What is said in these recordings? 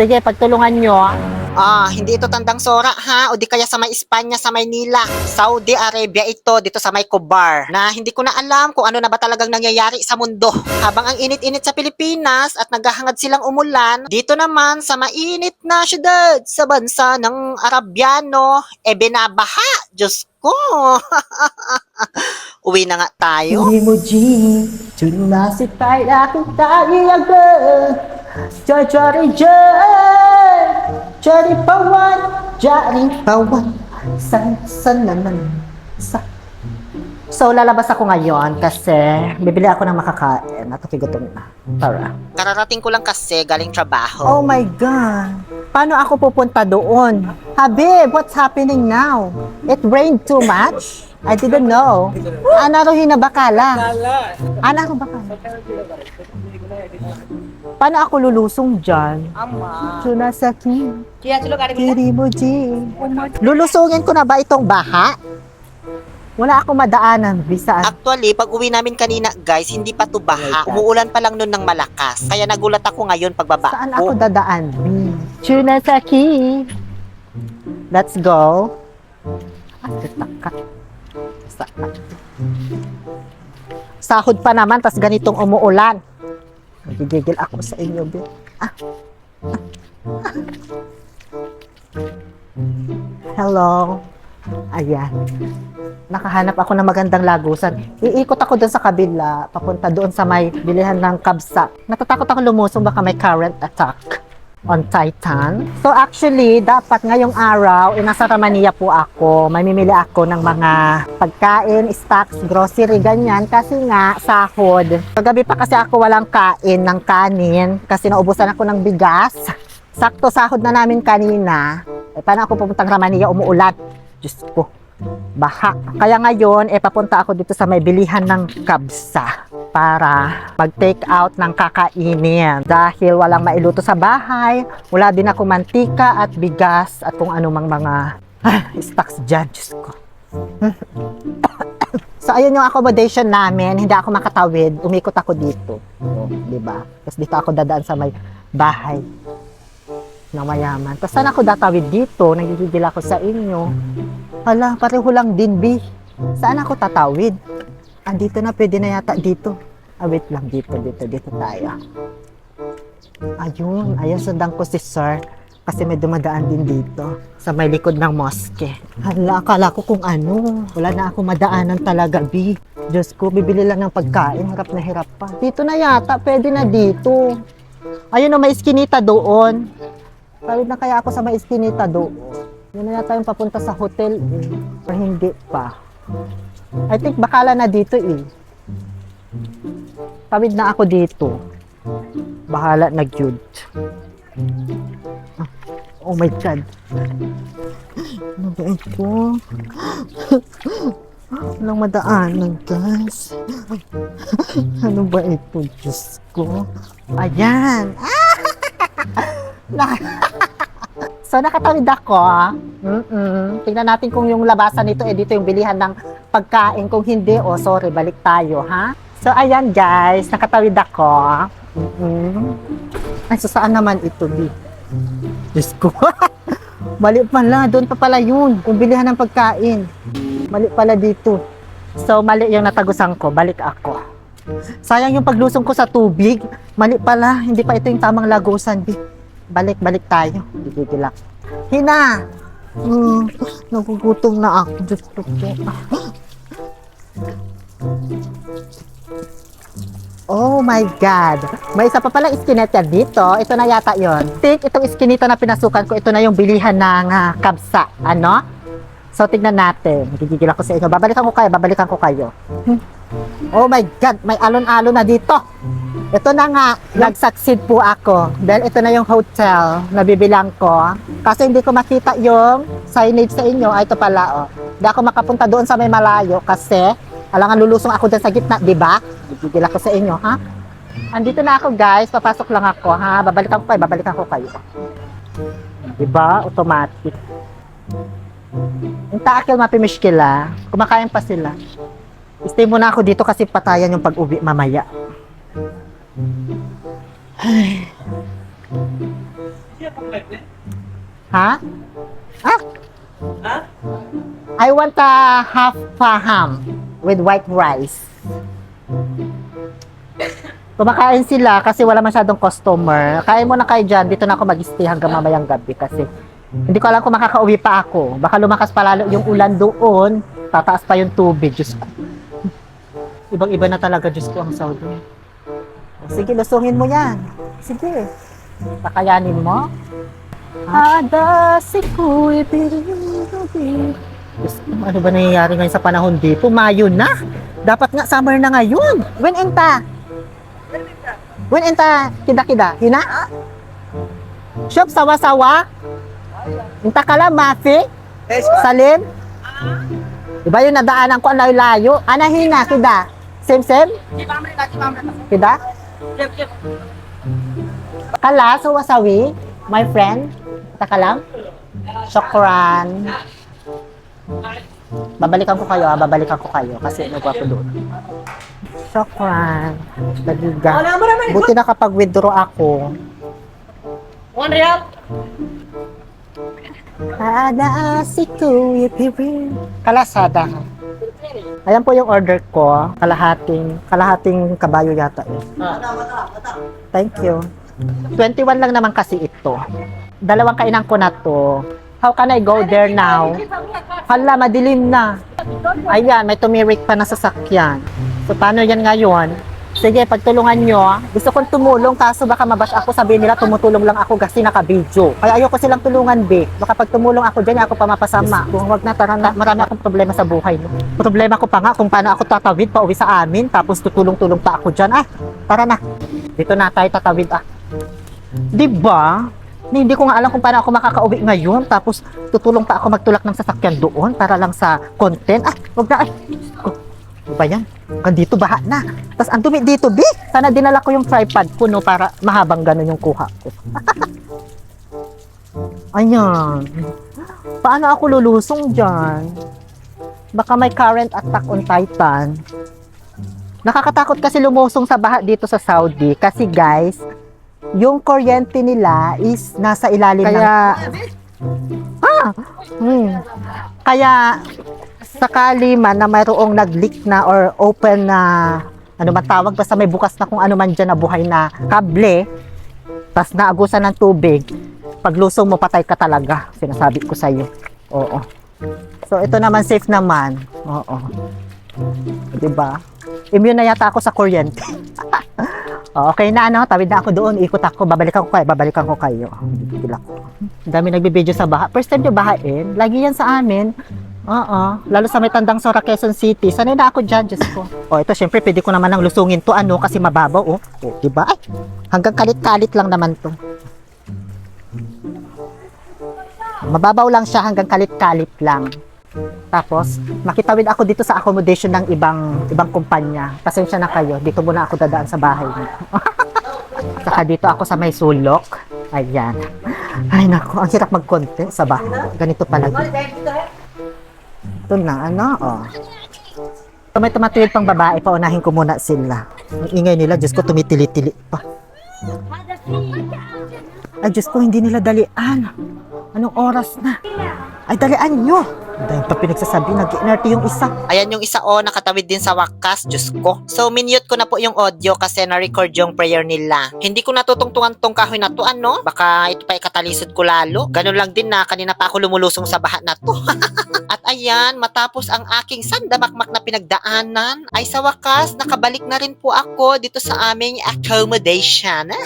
Sige, pagtulungan nyo. Ah, hindi ito tandang sora ha o di kaya sa may Espanya sa Maynila, Saudi Arabia ito dito sa may Cobar na hindi ko na alam kung ano na ba talagang nangyayari sa mundo. Habang ang init-init sa Pilipinas at naghahangad silang umulan, dito naman sa mainit na syudad sa bansa ng Arabiano, e binabaha. Diyos ko. Uwi na nga tayo. Hindi mo, G. Tunasi tayo aking tagiyaga. Jari jan. Jari pawan. Jari pawan. San, san naman. Sa. So, lalabas ako ngayon kasi bibili ako ng makakain at gutom na. Tara. Kararating ko lang kasi galing trabaho. Oh my God. Paano ako pupunta doon? Habib, what's happening now? It rained too much? I didn't know. Anaro hinabakala? Anaro bakala? Paano ako lulusong dyan? Sunasaki. Kiri mo, G. Lulusungin ko na ba itong baha? Wala akong madaanan, Bisa. Actually, pag uwi namin kanina, guys, hindi pa to baha. Umuulan pa lang nun ng malakas. Kaya nagulat ako ngayon pagbaba Saan ko. ako dadaan? Chunasaki. Let's go. Ah? Sahod pa naman, tas ganitong umuulan. Nagigigil ako sa inyo, Bill. Ah. Ah. Hello. Ayan. Nakahanap ako ng magandang lagusan. Iikot ako doon sa kabila, papunta doon sa may bilihan ng kabsa. Natatakot ako lumusong baka may current attack on Titan. So actually, dapat ngayong araw, eh, nasa Ramania po ako. Mamimili ako ng mga pagkain, stocks, grocery, ganyan. Kasi nga, sahod. Kagabi pa kasi ako walang kain ng kanin kasi naubusan ako ng bigas. Sakto sahod na namin kanina. Eh, paano ako pupuntang Ramania umuulan? Diyos ko baha. Kaya ngayon, eh, papunta ako dito sa may bilihan ng kabsa para mag-take out ng kakainin. Dahil walang mailuto sa bahay, wala din ako mantika at bigas at kung anumang mga ah, stocks dyan. Diyos ko. so, ayun yung accommodation namin. Hindi ako makatawid. Umikot ako dito. O, di ba? Tapos dito ako dadaan sa may bahay ng mayaman. Tapos saan ako datawid dito? Nagigigil ako sa inyo. Hala, pareho lang din, B. Saan ako tatawid? Andito na, pwede na yata dito. Ah, wait lang, dito, dito, dito tayo. Ayun, ayun, sundan ko si Sir. Kasi may dumadaan din dito sa may likod ng mosque. Hala, akala ko kung ano. Wala na ako madaanan talaga, B. Diyos ko, bibili lang ng pagkain. Hirap na hirap pa. Dito na yata, pwede na dito. Ayun, oh, may iskinita doon. Tawid na kaya ako sa may iskinita doon. Yun na yata papunta sa hotel eh. Or hindi pa. I think bakala na dito eh. Tawid na ako dito. Bahala na gyud. Ah, Oh my God. Ano ba ito? Walang madaanan, guys. Ano ba ito, Diyos ko? Ayan! so, nakatawid ako. ah. Mm-mm. Tingnan natin kung yung labasan nito, eh, dito yung bilihan ng pagkain. Kung hindi, oh, sorry, balik tayo, ha? So, ayan, guys. Nakatawid ako. Mm-mm. Ay, so saan naman ito, Bi? Diyos ko. Mali pala. Doon pa pala yun. Yung bilihan ng pagkain. Mali pala dito. So, mali yung natagusan ko. Balik ako. Sayang yung paglusong ko sa tubig. Mali pala. Hindi pa ito yung tamang lagusan, Bi. Balik, balik tayo. Gigigil ako. Hina! Hmm, nagugutom na ako. Diyos ko po. Oh my God! May isa pa palang iskineta dito. Ito na yata yon. Think itong iskinita na pinasukan ko, ito na yung bilihan ng ah, kabsa. Ano? So, tignan natin. Gigigil ako sa inyo. Babalikan ko kayo, babalikan ko kayo. Oh my God! May alon-alon na dito. Ito na nga, nag-succeed po ako. Dahil ito na yung hotel na bibilang ko. Kasi hindi ko makita yung signage sa inyo. Ay, ito pala, oh. Hindi ako makapunta doon sa may malayo kasi alangan lulusong ako dyan sa gitna, di ba? Gigigil ako sa inyo, ha? Andito na ako, guys. Papasok lang ako, ha? Babalikan ko kayo, babalikan ko kayo. Di ba? Automatic. Yung taakil mapimishkila, kumakain pa sila. Stay muna ako dito kasi patayan yung pag-uwi mamaya. Ay. Ha? Ah? Ha? I want a half ham with white rice. Kumakain sila kasi wala masyadong customer. Kain mo na kayo dyan. Dito na ako mag-stay hanggang mamayang gabi kasi hindi ko alam kung makakauwi pa ako. Baka lumakas pa lalo yung ulan doon. Tataas pa yung tubig. Diyos ko. Ibang-iba na talaga, Diyos ko, ang Saudi. Sige, lusungin mo yan. Sige. Kakayanin mo. Ada si ko, Ano ba nangyayari ngayon sa panahon dito? Mayo na. Dapat nga summer na ngayon. When enta? When enta? Kida-kida? Hina? Shop sawa-sawa? Inta ka lang, Mafi? Salim? Diba yung nadaanan ko ang layo-layo? Anahina, kida? Same-same? Kida? Kala, sawasawi? My friend? Taka lang? Shokran. Babalikan ko kayo, ah. babalikan ko kayo kasi nagwapo doon. Shokran. Nagiga. Buti na kapag withdraw ako. One real. Ada si Kuya Pirin. Kalasada. Ayan po yung order ko. Kalahating, kalahating kabayo yata eh. Thank you. 21 lang naman kasi ito. Dalawang kainan ko na to. How can I go there now? Hala, madilim na. Ayan, may tumirik pa na sasakyan. So, paano yan ngayon? Sige, pagtulungan nyo. Gusto kong tumulong, kaso baka mabash ako. Sabihin nila, tumutulong lang ako kasi naka-video. Kaya ayoko silang tulungan, be. Baka pag tumulong ako dyan, ako pa mapasama. Kung wag na, tara na. Marami akong problema sa buhay. No? Problema ko pa nga kung paano ako tatawid pa uwi sa amin, tapos tutulong-tulong pa ako dyan. Ah, tara na. Dito na tayo tatawid. Ah. Di ba? Ni- Hindi ko nga alam kung paano ako makakauwi ngayon. Tapos tutulong pa ako magtulak ng sasakyan doon para lang sa content. Ah, wag na. Ay, ko. Ano ba yan? Dito, baha na. Tapos ang dumi dito, bi. Sana dinala ko yung tripod ko, no, para mahabang ganun yung kuha ko. Ayan. Paano ako lulusong dyan? Baka may current attack on Titan. Nakakatakot kasi lumusong sa baha dito sa Saudi. Kasi guys, yung kuryente nila is nasa ilalim Kaya, Ah! Hmm. Kaya, sakali man na mayroong nag-leak na or open na ano man tawag, basta may bukas na kung ano man dyan na buhay na kable, tas naagusan ng tubig, paglusong mo, patay ka talaga. Sinasabi ko sa'yo. Oo. So, ito naman safe naman. Oo. Diba? Immune na yata ako sa kuryente. Okay na ano, tawid na ako doon, ikot ako, babalikan ko kayo, babalikan ko kayo. Bigil ako. Dami nagbibideo sa baha. First time nyo bahain, lagi yan sa amin. Oo, lalo sa may tandang Sora, Quezon City. Sanay na ako dyan, Diyos ko. O, ito, syempre, pwede ko naman ang lusungin to, ano, kasi mababaw, oh. O, diba? Ay, hanggang kalit-kalit lang naman to. Mababaw lang siya hanggang kalit-kalit lang. Tapos, makitawid ako dito sa accommodation ng ibang ibang kumpanya. Pasensya na kayo, dito muna ako dadaan sa bahay niyo. Saka dito ako sa may sulok. Ayan. Ay nako, ang hirap magkonte sa bahay. Ganito pala. Ito na, ano, oh. So, may tumatuwid pang babae, paunahin ko muna sila. Ang ingay nila, Diyos ko, tumitili-tili pa. Ay, Diyos ko, hindi nila dalian. Anong oras na? Ay, dalian nyo. Dahil pa pinagsasabi, nag-NRT yung isa. Ayan yung isa o, nakatawid din sa wakas, Diyos ko. So, minute ko na po yung audio kasi na-record yung prayer nila. Hindi ko natutungtungan tong kahoy na to, ano? Baka ito pa ikatalisod ko lalo. Ganun lang din na, kanina pa ako lumulusong sa baha na to. At ayan, matapos ang aking sandamakmak na pinagdaanan, ay sa wakas, nakabalik na rin po ako dito sa aming accommodation.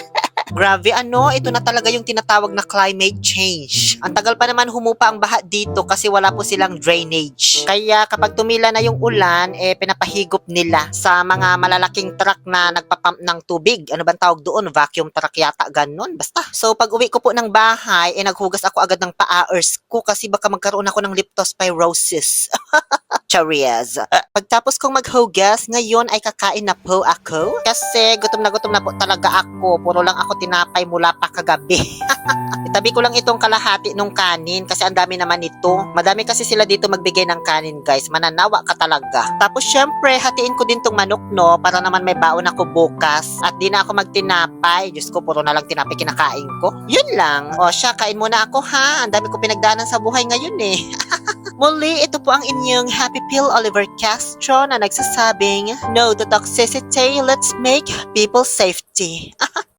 Grabe ano, ito na talaga yung tinatawag na climate change. Ang tagal pa naman humupa ang baha dito kasi wala po silang drainage. Kaya kapag tumila na yung ulan, eh pinapahigop nila sa mga malalaking truck na nagpapump ng tubig. Ano bang tawag doon? Vacuum truck yata, ganun. Basta. So pag uwi ko po ng bahay, eh naghugas ako agad ng paa-ears ko kasi baka magkaroon ako ng leptospirosis. Chariz. Pagtapos kong maghugas, ngayon ay kakain na po ako. Kasi gutom na gutom na po talaga ako. Puro lang ako tinapay mula pa kagabi. Itabi ko lang itong kalahati nung kanin kasi ang dami naman ito. Madami kasi sila dito magbigay ng kanin guys. Mananawa ka talaga. Tapos syempre, hatiin ko din tong manok no para naman may baon ako bukas. At di na ako magtinapay. Diyos ko, puro na lang tinapay kinakain ko. Yun lang. O siya, kain muna ako ha. Ang dami ko pinagdaanan sa buhay ngayon eh. Muli, ito po ang inyong Happy Pill Oliver Castro na nagsasabing, No to toxicity, let's make people safety.